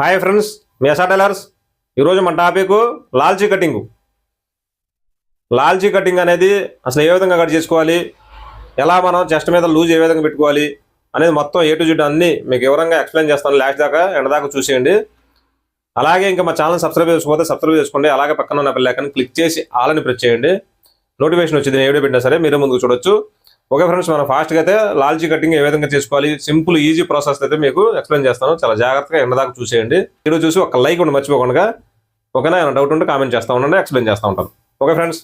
Hi friends మేసా tailors. ఈరోజు మన topic లాల్చీ కటింగ్. లాల్చీ కటింగ్ అనేది అసలు ఏ విధంగా కట్ చేసుకోవాలి? ఎలా మనం చెస్ట్ మీద లూజ్ ఏ విధంగా పెట్టుకోవాలి? అనేది మొత్తం ఏ టు జెడ్ అన్నీ మీకు వివరంగా ఎక్స్ప్లెయిన్ చేస్తాను లాస్ట్ దాకా ఎండ దాకా చూసేయండి. అలాగే ఇంకా మా ఛానల్ సబ్స్క్రైబ్ చేసుకోకపోతే సబ్స్క్రైబ్ చేసుకోండి. అలాగే పక్కన ఉన్న పిల్లకని క్లిక్ చేసి ఆలని ప్రెస్ చేయండి. నోటిఫికేషన్ వచ్చింది నేను ఏడు వీడియో పెట్టినా సరే మీరు ముందుకు చూడొచ్చు. ఓకే ఫ్రెండ్స్ మనం ఫాస్ట్గా అయితే లాల్చీ కటింగ్ ఏ విధంగా చేసుకోవాలి? సింపుల్ ఈజీ ప్రాసెస్ అయితే మీకు ఎక్స్ప్లెయిన్ చేస్తాను. చాలా జాగ్రత్తగా ఎండదాకా చూసేయండి. వీడియో చూసి ఒక లైక్ ఉండి మర్చిపోకుండా ఓకేనా? ఏమైనా డౌట్ ఉంటే కామెంట్ చేస్తూ ఉండండి ఎక్స్ప్లెయిన్ చేస్తూ ఉంటాను. Okay friends.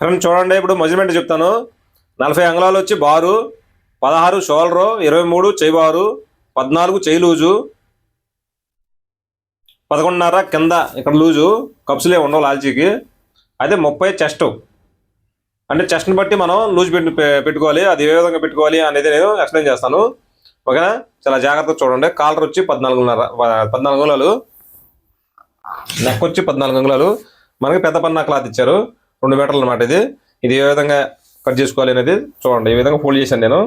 ఫ్రెండ్స్ చూడండి ఇప్పుడు మెజర్మెంట్ చెప్తాను. నలభై అంగుళాలు వచ్చి బారు పదహారు షోల్డరు ఇరవై మూడు చేయి బారు పద్నాలుగు చేయి లూజు పదకొండున్నర కింద ఇక్కడ లూజు కప్సులే ఉండవు లాల్చీకి. అయితే ముప్పై చెస్ట్. అంటే చెస్ట్ని బట్టి మనం లూజ్ పెట్టి పెట్టుకోవాలి అది ఏ విధంగా పెట్టుకోవాలి అనేది నేను ఎక్స్ప్లెయిన్ చేస్తాను. ఓకేనా? చాలా జాగ్రత్తగా చూడండి. కాలర్ వచ్చి పద్నాలుగున్నర పద్నాలుగు అంగుళాలు. నెక్ వచ్చి పద్నాలుగు అంగుళాలు. మనకి పెద్ద పన్నా క్లాత్ ఇచ్చారు. రెండు మీటర్లు అనమాట ఇది. ఇది ఏ విధంగా కట్ చేసుకోవాలి అనేది చూడండి. ఈ విధంగా ఫోల్డ్ చేశాను నేను.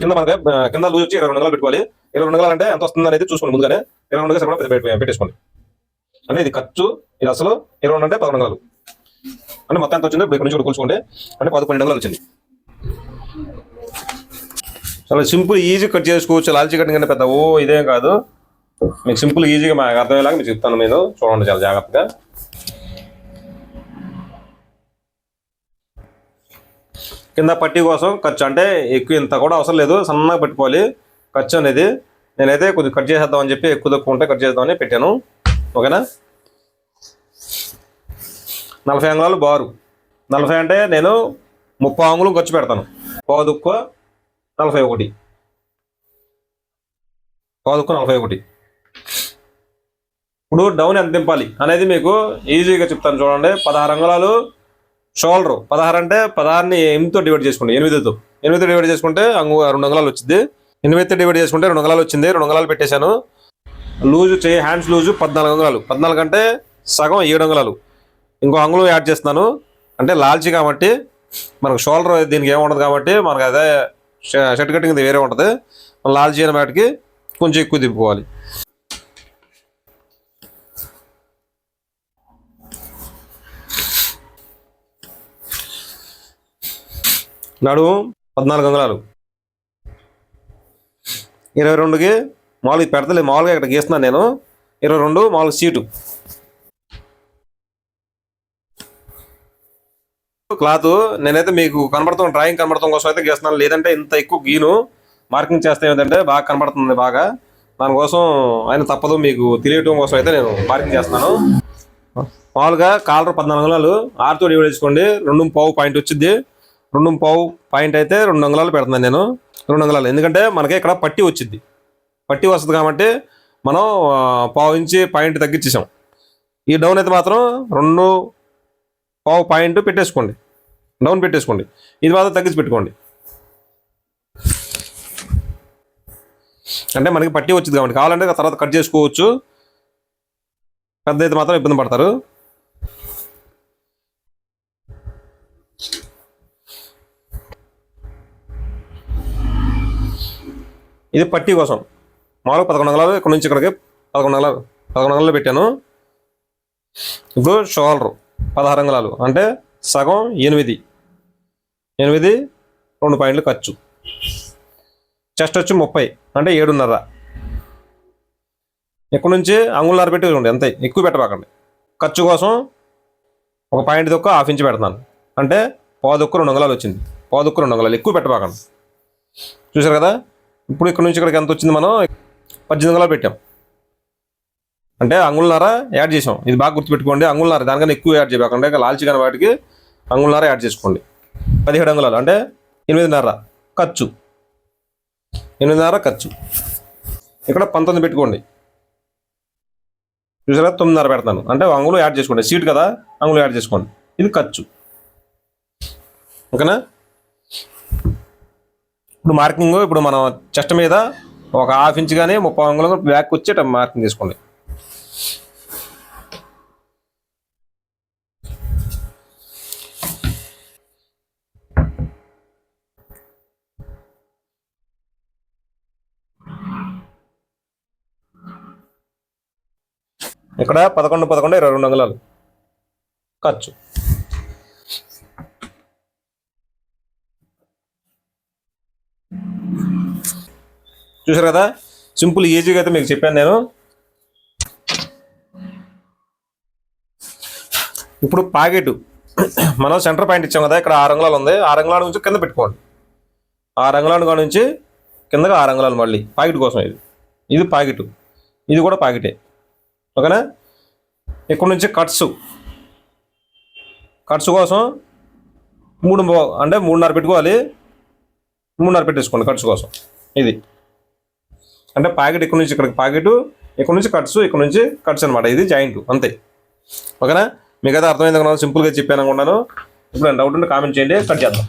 కింద మనకి కింద లూజ్ వచ్చి ఇరవై రెండు గంటలు పెట్టుకోవాలి. ఇరవై రెండు అంటే ఎంత వస్తుంది అనేది చూసుకోండి ముందుగానే. ఇరవై రెండు గంటలు పెట్టేసుకోండి. అంటే ఇది ఖర్చు ఇది అసలు ఇరవై రెండు అంటే పదకొండు గంటలు అంటే మొత్తం ఎంత వచ్చిందో ఇక్కడ నుంచి కూడా అంటే పదకొండు వందలు వచ్చింది. చాలా సింపుల్ ఈజీ కట్ చేసుకోవచ్చు. లాల్చీ కటింగ్ అంటే పెద్ద ఓ ఇదేం కాదు. మీకు సింపుల్ ఈజీగా మాకు అర్థమయ్యేలాగా మీకు చెప్తాను నేను. చూడండి చాలా జాగ్రత్తగా. కింద పట్టీ కోసం ఖర్చు. అంటే ఎక్కువ ఇంత కూడా అవసరం లేదు. సన్నగా పెట్టుకోవాలి. ఖర్చు అనేది. నేనైతే కొద్దిగా కట్ చేసేద్దామని చెప్పి ఎక్కువ తక్కువ ఉంటే కట్ చేద్దామని పెట్టాను. ఓకేనా? నలభై అంగుళాలు బారు. నలభై అంటే నేను ముప్పై అంగుళం ఖర్చు పెడతాను. పావుదుక్కువ నలభై ఒకటి. పావుదుక్కువ నలభై ఒకటి. ఇప్పుడు డౌన్ ఎంత దింపాలి అనేది మీకు ఈజీగా చెప్తాను చూడండి. పదహారు అంగుళాలు షోల్డర్. పదహారు అంటే పదహారుని ఎనిమిదితో డివైడ్ చేసుకోండి ఎనిమిదితో. ఎనిమిదితో డివైడ్ చేసుకుంటే అంగు రెండు అంగుళాలు వచ్చింది ఎనిమిదితో డివైడ్ చేసుకుంటే రెండు అంగుళాలు వచ్చింది రెండు అంగుళాలు పెట్టేశాను. లూజు చేయి హ్యాండ్స్ లూజు పద్నాలుగు అంగుళాలు. పద్నాలుగు అంటే సగం ఏడు అంగుళాలు. ఇంకో అంగుళం యాడ్ చేస్తున్నాను. అంటే లాల్చి కాబట్టి మనకు షోల్డర్ దీనికి ఏముండదు కాబట్టి మనకు అదే షర్ట్ కటింగ్ వేరే ఉంటుంది. లాల్చి అనే వాటికి కొంచెం ఎక్కువ తిప్పుకోవాలి. నడుము పద్నాలుగు అంగుళాలు. ఇరవై రెండుకి మామూలుగా పెడతలే మామూలుగా ఇక్కడ గీస్తున్నాను నేను. ఇరవై రెండు మామూలుగా సీటు. క్లాత్ నేనైతే మీకు కనబడుతున్న డ్రాయింగ్ కనబడతాం కోసం అయితే గీస్తున్నాను. లేదంటే ఇంత ఎక్కువ గీను. మార్కింగ్ చేస్తే ఏంటంటే బాగా కనబడుతుంది బాగా. దానికోసం ఆయన తప్పదు మీకు తెలియటం కోసం అయితే నేను మార్కింగ్ చేస్తున్నాను. మామూలుగా కాలర్ పద్నాలుగు అంగుళాలు. ఆరుతో డివైడ్ చేసుకోండి. రెండు పావు పాయింట్ వచ్చింది రెండు పావు పాయింట్ అయితే రెండు అంగుళాలు పెడుతున్నాను నేను. రెండు అంగుళాలు. ఎందుకంటే మనకి ఇక్కడ పట్టి వచ్చింది. పట్టి వస్తుంది కాబట్టి మనం పావు ఇంచి పాయింట్ తగ్గించేసాం. ఈ డౌన్ అయితే మాత్రం రెండు పావు పాయింట్ పెట్టేసుకోండి. డౌన్ పెట్టేసుకోండి. ఇది మాత్రం తగ్గించి పెట్టుకోండి. అంటే మనకి పట్టి వచ్చింది కాబట్టి కావాలంటే తర్వాత కట్ చేసుకోవచ్చు. పెద్ద అయితే మాత్రం ఇబ్బంది పడతారు. ఇది పట్టీ కోసం. మామూలుగా పదకొండు వందలు ఇక్కడ నుంచి ఇక్కడికి పదకొండు వందలు పదకొండు వందలు పెట్టాను. ఇప్పుడు షోల్డర్ పదహారు అంగుళాలు. అంటే సగం ఎనిమిది. ఎనిమిది రెండు పాయింట్లు ఖర్చు. చెస్ట్ వచ్చి ముప్పై అంటే ఏడున్నర. ఇక్కడ నుంచి? అంగుళన్నర పెట్టి చూడండి అంతే. ఎక్కువ పెట్టబాకండి. ఖర్చు కోసం ఒక పాయింట్ దొక్క హాఫ్ ఇంచ్ పెడతాను. అంటే పావుదొక్క రెండు అంగుళాలు వచ్చింది. పావుదొక్క రెండు అంగుళాలు ఎక్కువ పెట్టబాకండి. చూసారు కదా? ఇప్పుడు ఇక్కడ నుంచి ఇక్కడికి ఎంత వచ్చింది మనం? పద్దెనిమిది వందలు పెట్టాం. అంటే అంగుళనార యాడ్ చేసాం. ఇది బాగా గుర్తుపెట్టుకోండి అంగుళనార దానికన్నా ఎక్కువ యాడ్ చేయకుండా ఇంకా లాల్చి కానీ వాటికి అంగుళనార యాడ్ చేసుకోండి. పదిహేడు అంగుళాలు అంటే ఎనిమిదిన్నర ఖర్చు. ఎనిమిదిన్నర ఖర్చు. ఇక్కడ పంతొమ్మిది పెట్టుకోండి. చూసారా? తొమ్మిదిన్నర పెడతాను. అంటే అంగుళం యాడ్ చేసుకోండి. సీట్ కదా అంగుళం యాడ్ చేసుకోండి. ఇది ఖర్చు. ఓకేనా? ఇప్పుడు మార్కింగ్ ఇప్పుడు మనం చెస్ట్ మీద ఒక హాఫ్ ఇంచ్ కానీ ముప్పై అంగుళం బ్యాక్ వచ్చేట మార్కింగ్ తీసుకోండి. ఇక్కడ పదకొండు పదకొండు ఇరవై రెండు అంగుళాలు. ఖర్చు. చూసారు కదా? సింపుల్ ఈజీగా అయితే మీకు చెప్పాను నేను. ఇప్పుడు పాకెట్ మనం సెంటర్ పాయింట్ ఇచ్చాం కదా ఇక్కడ ఆరు అంగుళాలు ఉంది. ఆరు అంగుళాల నుంచి కింద పెట్టుకోండి. ఆరు అంగుళాల కాడ నుంచి కిందగా ఆరు అంగుళాలు మళ్ళీ. పాకెట్ కోసం ఇది. ఇది పాకెట్ ఇది కూడా పాకెటే ఓకేనా? ఇక్కడ నుంచి కట్స్. కట్స్ కోసం మూడు అంటే మూడున్నర పెట్టుకోవాలి. మూడున్నర పెట్టేసుకోండి కట్స్ కోసం. ఇది. అంటే ప్యాకెట్ ఇక్కడ నుంచి ఇక్కడికి ప్యాకెట్ ఇక్కడ నుంచి కట్స్ ఇక్కడ నుంచి కట్స్ అనమాట ఇది జాయింట్ అంతే. ఓకేనా? మీకు అయితే అర్థమైంది అనుకున్నాను సింపుల్గా చెప్పాను అనుకున్నాను ఇప్పుడు డౌట్ ఉంటే కామెంట్ చేయండి కట్ చేద్దాం.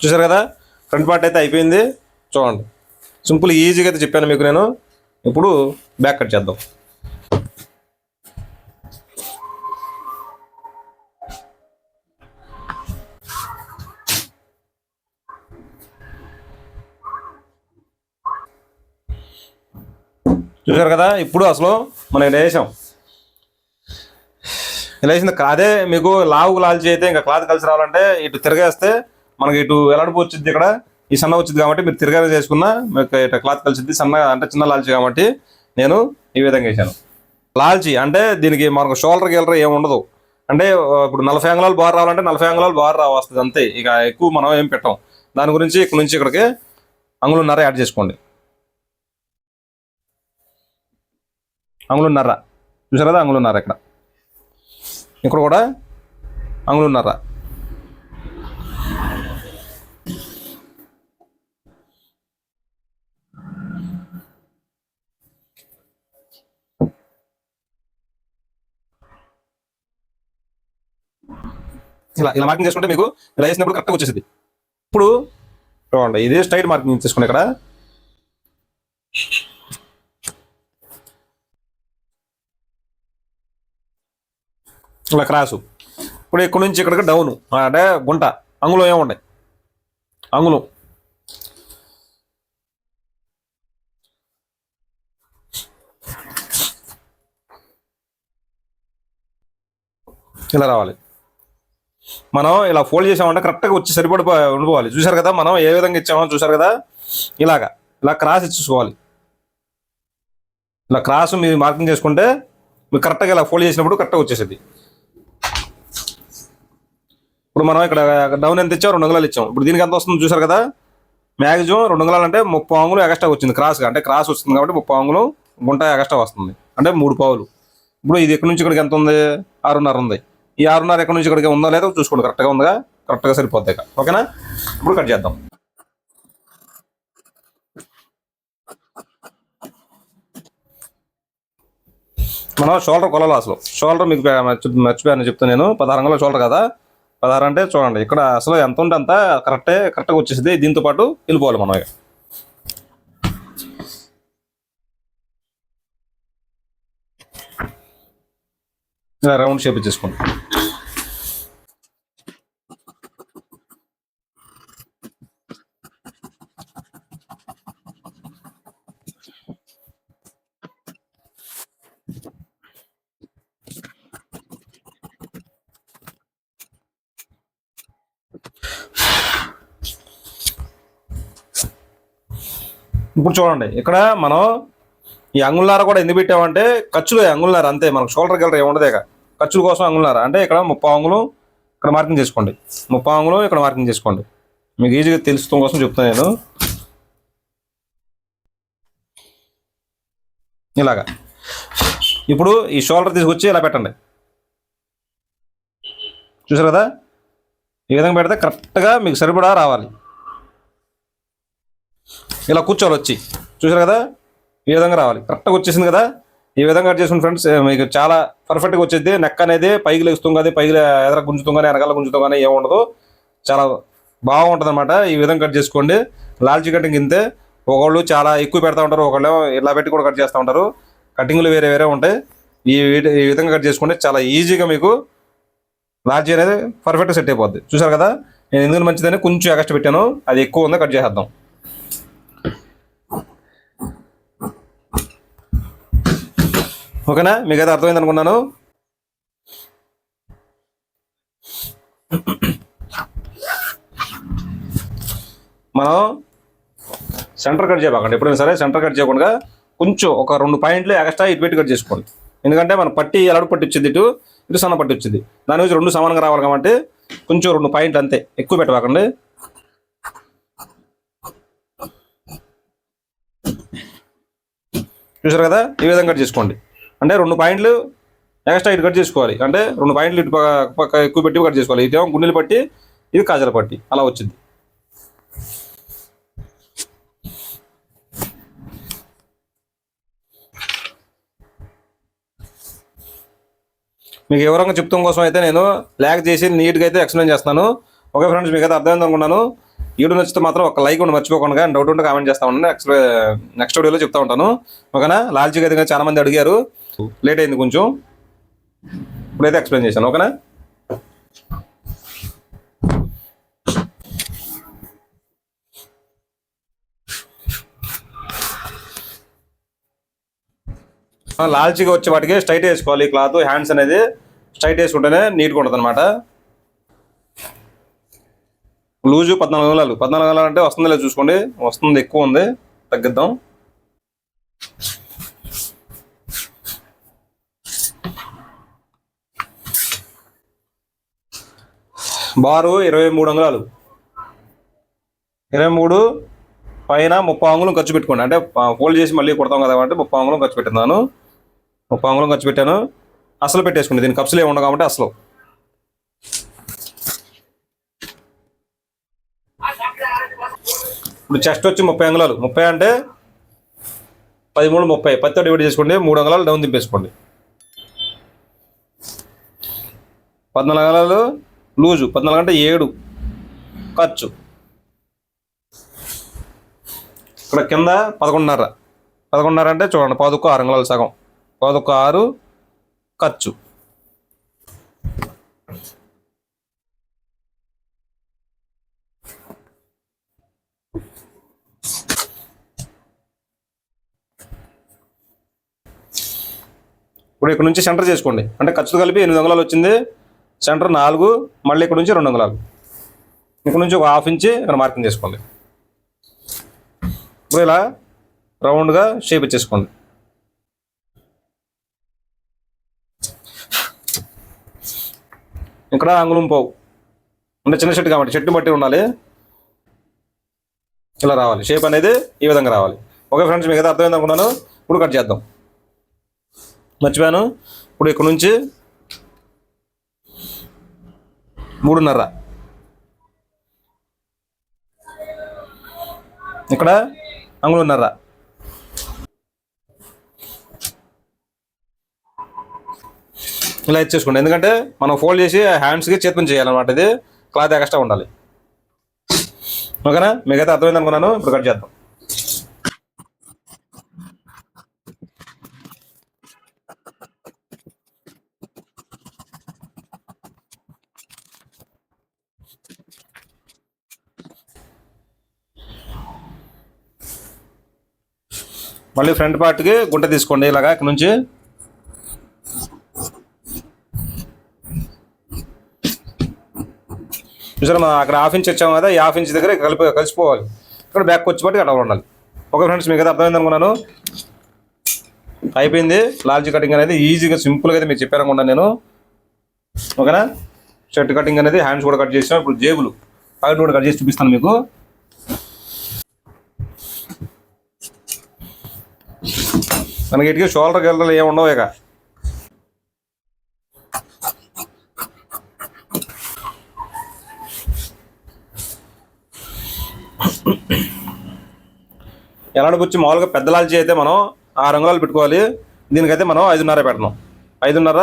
చూసారు కదా? ఫ్రంట్ పార్ట్ అయితే అయిపోయింది. చూడండి. సింపుల్ ఈజీగా అయితే చెప్పాను మీకు నేను. ఇప్పుడు బ్యాక్ కట్ చేద్దాం. చూసారు కదా? ఇప్పుడు అసలు మనం ఇలా వేసాం ఇలా వేసిన అదే మీకు లావు లాల్చి అయితే ఇంకా క్లాత్ కలిసి రావాలంటే ఇటు తిరగేస్తే మనకి ఇటు ఎలాడిపు వచ్చింది ఇక్కడ ఈ సన్న వచ్చింది కాబట్టి మీరు తిరగా చేసుకున్నా మీకు ఇటు క్లాత్ కలిసింది సన్న అంటే చిన్న లాల్చి కాబట్టి నేను ఈ విధంగా వేసాను లాల్చి అంటే దీనికి మనకు షోల్డర్ గీలర్ ఏమి ఉండదు. అంటే ఇప్పుడు నలభై అంగుళాలు బార్ రావాలంటే నలభై అంగుళాలు బార్ రావస్తుంది అంతే. ఇక ఎక్కువ మనం ఏం పెట్టాం. దాని గురించి ఇక్కడ నుంచి ఇక్కడికి అంగుళన్నర యాడ్ చేసుకోండి. అంగుళన్నర చూసారా కదా అంగుళన్నర ఇక్కడ? ఇక్కడ కూడా అంగుళన్నర ఇలా ఇలా మార్కింగ్ చేసుకుంటే మీకు ఇలా వేసినప్పుడు కరెక్ట్గా వచ్చేసింది ఇప్పుడు చూడండి ఇదే స్ట్రైట్ మార్కింగ్ చేసుకోండి ఇక్కడ. ఇలా క్రాసు ఇప్పుడు ఇక్కడ నుంచి ఇక్కడికి డౌన్ అంటే గుంట. అంగుళం ఏముండే అంగుళం. ఇలా రావాలి. మనం ఇలా ఫోల్డ్ చేసామంటే కరెక్ట్గా వచ్చి సరిపడి ఉండిపోవాలి. చూసారు కదా? మనం ఏ విధంగా ఇచ్చామో చూసారు కదా? ఇలాగా. ఇలా క్రాస్ ఇచ్చేసుకోవాలి. ఇలా క్రాస్ మీరు మార్కింగ్ చేసుకుంటే మీరు కరెక్ట్గా ఇలా ఫోల్డ్ చేసినప్పుడు కరెక్ట్గా వచ్చేసింది. ఇప్పుడు మనం ఇక్కడ డౌన్ ఎంత ఇచ్చాం రెండు వందలు ఇచ్చాం. ఇప్పుడు దీనికి ఎంత వస్తుంది చూసారు కదా? మ్యాక్సిమం రెండు వందలు అంటే ముప్పై అంగులు ఎక్స్ట్రా వచ్చింది క్రాస్గా అంటే క్రాస్ వస్తుంది కాబట్టి ముప్పై అంగులు గుంట ఎక్స్ట్రా వస్తుంది. అంటే మూడు పావులు. ఇప్పుడు ఇది ఎక్కడి నుంచి ఇక్కడికి ఎంత ఉంది? ఆరున్నర ఉంది. ఈ ఆరున్నర ఎక్కడి నుంచి ఇక్కడికి ఉందా లేదో చూసుకోండి. కరెక్ట్గా ఉందా? కరెక్ట్గా సరిపోద్ది ఓకేనా ఇప్పుడు కట్ చేద్దాం. మనం షోల్డర్ కొలాలి అసలు. షోల్డర్ మీకు మర్చిపోయాను చెప్తాను నేను. పదహారు అంగుళాల షోల్డర్ కదా? పదహారు అంటే చూడండి. ఇక్కడ అసలు ఎంత ఉంటే అంత కరెక్టే కరెక్ట్గా వచ్చేసింది దీంతో పాటు వెళ్ళిపోవాలి మనం ఇక. ఇలా రౌండ్ షేప్ ఇచ్చేసుకోండి. ఇప్పుడు చూడండి ఇక్కడ మనం ఈ అంగుళార కూడా ఎందుకు పెట్టామంటే ఖర్చులు అంగుళార అంతే మనకు షోల్డర్ గెలర్ ఏముండదేగా. ఖర్చుల కోసం అంగులున్నారా అంటే ఇక్కడ ముప్పై అంగులు ఇక్కడ మార్కింగ్ చేసుకోండి. ముప్పై అంగుళం ఇక్కడ మార్కింగ్ చేసుకోండి. మీకు ఈజీగా తెలుసుకోవడం కోసం చెప్తాను నేను. ఇలాగా. ఇప్పుడు ఈ షోల్డర్ తీసుకొచ్చి ఇలా పెట్టండి. చూసారు కదా? ఈ విధంగా పెడితే కరెక్ట్గా మీకు సరిపడా రావాలి. ఇలా కూర్చోవాలి వచ్చి. చూసారు కదా? ఈ విధంగా రావాలి. కరెక్ట్గా వచ్చేసింది కదా? ఈ విధంగా కట్ చేసుకుని ఫ్రెండ్స్ మీకు చాలా పర్ఫెక్ట్గా వచ్చేది. నెక్ అనేది పైకి లెగుస్తుంది కానీ పైకి ఎదర గుంజుతాం కానీ వెనకాల గుంజుతాం కానీ ఏమి ఉండదు. చాలా బాగుంటుంది అనమాట ఈ విధంగా కట్ చేసుకోండి. లాల్చి కటింగ్ ఇంతే. ఒకళ్ళు చాలా ఎక్కువ పెడతా ఉంటారు ఒకళ్ళు ఇలా పెట్టి కూడా కట్ చేస్తూ ఉంటారు. కటింగ్లు వేరే వేరే ఉంటాయి. ఈ ఈ విధంగా కట్ చేసుకుంటే చాలా ఈజీగా మీకు లార్జీ అనేది పర్ఫెక్ట్గా సెట్ అయిపోద్ది. చూసారు కదా? నేను ఎందుకు మంచిదని కొంచెం ఎగస్ట్ పెట్టాను. అది ఎక్కువ ఉందో? కట్ చేసేద్దాం. ఓకేనా? మీకు అయితే అర్థమైంది అనుకున్నాను మనం సెంటర్ కట్ చేయబాకండి. ఎప్పుడైనా సరే సెంటర్ కట్ చేయకుండా కొంచెం ఒక రెండు పాయింట్లు ఎక్స్ట్రా ఇటు పెట్టి కట్ చేసుకోండి. ఎందుకంటే మన పట్టి ఎలాడు పట్టి వచ్చింది ఇటు ఇటు సన్న పట్టి వచ్చింది. దాని గురించి రెండు సమానంగా రావాలి కాబట్టి కొంచెం రెండు పాయింట్లు అంతే. ఎక్కువ పెట్టబాకండి. చూసారు కదా? ఈ విధంగా కట్ చేసుకోండి. అంటే రెండు పాయింట్లు ఎక్స్ట్రా ఇటు కట్ చేసుకోవాలి. అంటే రెండు పాయింట్లు ఇటు పక్క- ఎక్కువ పెట్టి కట్ చేసుకోవాలి. ఇదేమో గుండెలు పట్టి ఇది కాజల పట్టి. అలా వచ్చింది. మీకు వివరంగా చెప్తాం కోసం అయితే నేను ల్యాక్ చేసి నీట్గా అయితే ఎక్స్ప్లెయిన్ చేస్తాను ఓకే ఫ్రెండ్స్ మీకు అయితే అర్థమైంది అనుకున్నాను. వీడియో నచ్చితే మాత్రం ఒక లైక్ ఉండి మర్చిపోకుండా డౌట్ ఉంటే కామెంట్ చేస్తా ఉండండి. నెక్స్ట్ నెక్స్ట్ వీడియోలో చెప్తా ఉంటాను. ఓకేనా? లాల్చీకి అయితే చాలా మంది అడిగారు. లేట్ అయింది కొంచెం. ఇప్పుడైతే ఎక్స్ప్లెయిన్ చేశాను ఓకేనా? ఆ, లాల్చీగా వచ్చే వాటికి స్ట్రైట్ వేసుకోవాలి ఈ క్లాత్ హ్యాండ్స్ అనేది స్ట్రైట్ వేసుకుంటేనే నీట్గా ఉంటుంది అనమాట లూజు పద్నాలుగు వందలు పద్నాలుగు వందలు అంటే వస్తుంది లేదు చూసుకోండి. వస్తుంది ఎక్కువ ఉంది. తగ్గిద్దాం. బారు ఇరవై మూడు అంగుళాలు. ఇరవై మూడు పైన ముప్పై అంగుళం ఖర్చు పెట్టుకోండి. అంటే ఫోల్డ్ చేసి మళ్ళీ కొడతాం కదా అంటే ముప్పై అంగుళం ఖర్చు పెట్టినాను. ముప్పై అంగుళం ఖర్చు పెట్టాను. అసలు పెట్టేసుకోండి దీనికి కప్సులు ఏమి ఉండవు కాబట్టి అసలు. ఇప్పుడు చెస్ట్ వచ్చి ముప్పై అంగుళాలు. ముప్పై అంటే పదిమూడు ముప్పై. పత్తితో డివైడ్ చేసుకోండి. మూడు అంగుళాలు డౌన్ దింపేసుకోండి. పద్నాలుగు అంగుళాలు లూజు పద్నాలుగు అంటే ఏడు. ఖర్చు. ఇక్కడ కింద పదకొండున్నర. పదకొండున్నర అంటే చూడండి పదకొ ఆరు అంగుళాలు సగం. పదొక ఆరు ఖర్చు. ఇప్పుడు ఇక్కడ నుంచి సెంటర్ చేసుకోండి. అంటే ఖర్చు కలిపి ఎనిమిది అంగుళాలు వచ్చింది. సెంటర్ నాలుగు మళ్ళీ ఇక్కడ నుంచి రెండు అంగుళాలు. ఇక్కడ నుంచి ఒక హాఫ్ ఇంచి ఇక్కడ మార్కింగ్ చేసుకోండి. ఇప్పుడు ఇలా రౌండ్గా షేప్ ఇచ్చేసుకోండి. ఇక్కడ అంగుళం పోవు. అంటే చిన్న చెట్టు కాబట్టి చెట్టు బట్టి ఉండాలి. ఇలా రావాలి. షేప్ అనేది ఈ విధంగా రావాలి. ఓకే ఫ్రెండ్స్ మీకు అయితే అర్థమైంది అనుకున్నాను. ఇప్పుడు కట్ చేద్దాం. మర్చిపోయాను. ఇప్పుడు ఇక్కడ నుంచి మూడున్నర. ఇక్కడ అంగుళన్నర. ఇలా ఇచ్చేసుకోండి ఎందుకంటే మనం ఫోల్డ్ చేసి హ్యాండ్స్కి చేతి చేయాలన్నమాట ఇది. క్లాత్ ఎక్స్ట్రా ఉండాలి. ఓకేనా? మీకైతే అర్థమైంది అనుకున్నాను. ఇప్పుడు కట్ చేద్దాం. మళ్ళీ ఫ్రంట్ పార్ట్కి గుంట తీసుకోండి ఇలాగా ఇక్కడ నుంచి. చూసారా మనం అక్కడ హాఫ్ ఇంచ్ వచ్చాము కదా ఈ హాఫ్ ఇంచ్ దగ్గర కలిపి కలిసిపోవాలి. ఇక్కడ బ్యాక్ వచ్చి పట్టి అక్కడ ఉండాలి. ఓకే ఫ్రెండ్స్ మీకు అయితే అర్థమైంది అనుకున్నాను. అయిపోయింది. లాల్జీ కటింగ్ అనేది ఈజీగా సింపుల్గా అయితే మీకు చెప్పాను అనుకున్నాను నేను. ఓకేనా? షర్ట్ కటింగ్ అనేది హ్యాండ్స్ కూడా కట్ చేసాం ఇప్పుడు జేబులు పాకెట్ కూడా కట్ చేసి చూపిస్తాను మీకు. మనకి ఇటుకి షోల్డర్ గిల్డర్లు ఏమి ఉండవు ఇక. ఎలాంటి వచ్చి మామూలుగా పెద్ద లాల్చి అయితే మనం ఆరు అంగుళాలు పెట్టుకోవాలి. దీనికైతే మనం ఐదున్నర పెడతాం. ఐదున్నర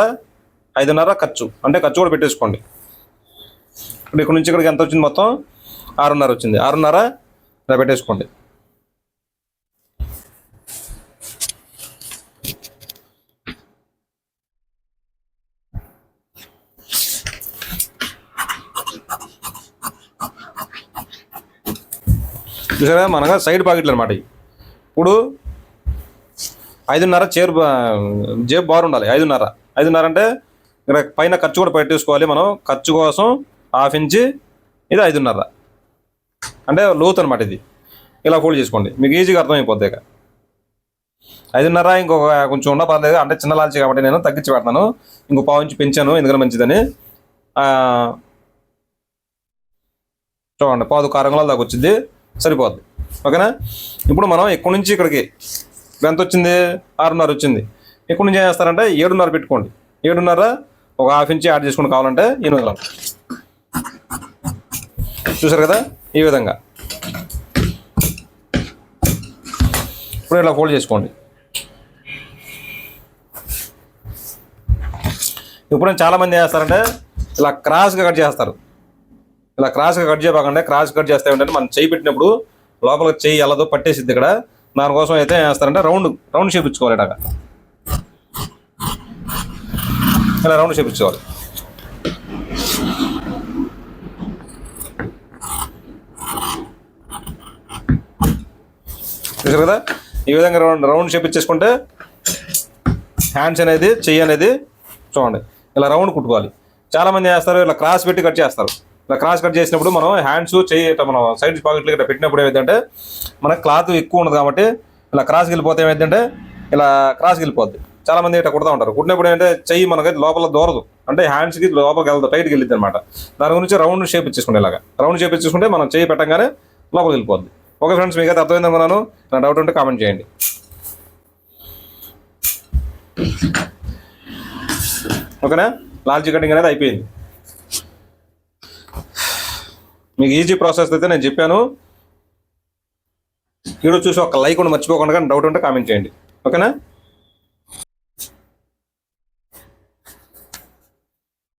ఐదున్నర ఖర్చు. అంటే ఖర్చు కూడా పెట్టేసుకోండి. ఇప్పుడు ఇక్కడ నుంచి ఇక్కడికి ఎంత వచ్చింది మొత్తం? ఆరున్నర వచ్చింది. ఆరున్నర ఇలా పెట్టేసుకోండి. చూసారా? మనగా సైడ్ పాకెట్లు అనమాట ఇప్పుడు ఐదున్నర చేరు జేబు బార్ ఉండాలి ఐదున్నర. ఐదున్నర అంటే ఇక్కడ పైన ఖర్చు కూడా పెట్టేసుకోవాలి మనం. ఖర్చు కోసం హాఫ్ ఇంచి ఇది ఐదున్నర. అంటే లోతు అనమాట ఇది. ఇలా ఫోల్డ్ చేసుకోండి. మీకు ఈజీగా అర్థమైపోద్ది ఇక. ఐదున్నర ఇంకొక కొంచెం ఉన్న పర్లేదు. అంటే చిన్న లాల్చి కాబట్టి నేను తగ్గించి పెడతాను. ఇంకో పావు ఇంచు పెంచాను ఎందుకంటే మంచిదని. చూడండి పాదు కారంగుళాలు దాకా వచ్చింది. సరిపోద్ది. ఓకేనా? ఇప్పుడు మనం ఇక్కడి నుంచి ఇక్కడికి? ఎంత వచ్చింది? ఆరున్నర వచ్చింది. ఇక్కడ నుంచి ఏం చేస్తారంటే ఏడున్నర పెట్టుకోండి. ఏడున్నర ఒక హాఫ్ ఇంచ్ యాడ్ చేసుకుని కావాలంటే ఎనిమిది వందలు చూసారు కదా? ఈ విధంగా. ఇప్పుడు ఇలా ఫోల్డ్ చేసుకోండి. ఇప్పుడు చాలామంది ఏం చేస్తారంటే ఇలా క్రాస్గా కట్ చేస్తారు. ఇలా క్రాస్గా కట్ చేయకుండా క్రాస్ కట్ చేస్తే ఏంటంటే మనం చేయి పెట్టినప్పుడు లోపల చేయి ఎలాదో పట్టేసిద్ది ఇక్కడ. దానికోసం అయితే ఏం చేస్తారంటే రౌండ్ రౌండ్ షేప్ ఇచ్చుకోవాలి ఇలాగా. ఇలా రౌండ్ షేప్ ఇచ్చుకోవాలి. చూసారు కదా? ఈ విధంగా రౌండ్ రౌండ్ షేప్ ఇచ్చేసుకుంటే హ్యాండ్స్ అనేది చెయ్యి అనేది చూడండి ఇలా రౌండ్ కుట్టుకోవాలి. చాలా మంది చేస్తారు? ఇలా క్రాస్ పెట్టి కట్ చేస్తారు. ఇలా క్రాస్ కట్ చేసినప్పుడు మనం హ్యాండ్స్ చేయి మనం సైడ్ పాకెట్లు ఇట్లా పెట్టినప్పుడు ఏమైందంటే మన క్లాత్ ఎక్కువ ఉండదు కాబట్టి ఇలా క్రాస్కి వెళ్ళిపోతే ఏమైందంటే ఇలా క్రాస్కి వెళ్ళిపోద్ది. చాలా మంది ఇట్లా కుడతా ఉంటారు. కుట్టినప్పుడు ఏంటంటే చెయ్యి మనకి లోపల దూరదు. అంటే హ్యాండ్స్కి లోపలికి వెళ్తుంది టైట్కి వెళ్ళింది అనమాట దాని గురించి రౌండ్ షేప్ ఇచ్చేసుకుంటే ఇలాగా. రౌండ్ షేప్ ఇచ్చేసుకుంటే మనం చెయ్యి పెట్టగానే లోపలికి వెళ్ళిపోద్ది. ఓకే ఫ్రెండ్స్ మీకు అయితే అర్థమైంది అనుకున్నాను. నా డౌట్ ఉంటే కామెంట్ చేయండి. ఓకేనా? లాల్చీ కటింగ్ అనేది అయిపోయింది. మీకు ఈజీ ప్రాసెస్ అయితే నేను చెప్పాను. వీడియో చూసి ఒక లైక్ కూడా మర్చిపోకుండా డౌట్ ఉంటే కామెంట్ చేయండి. ఓకేనా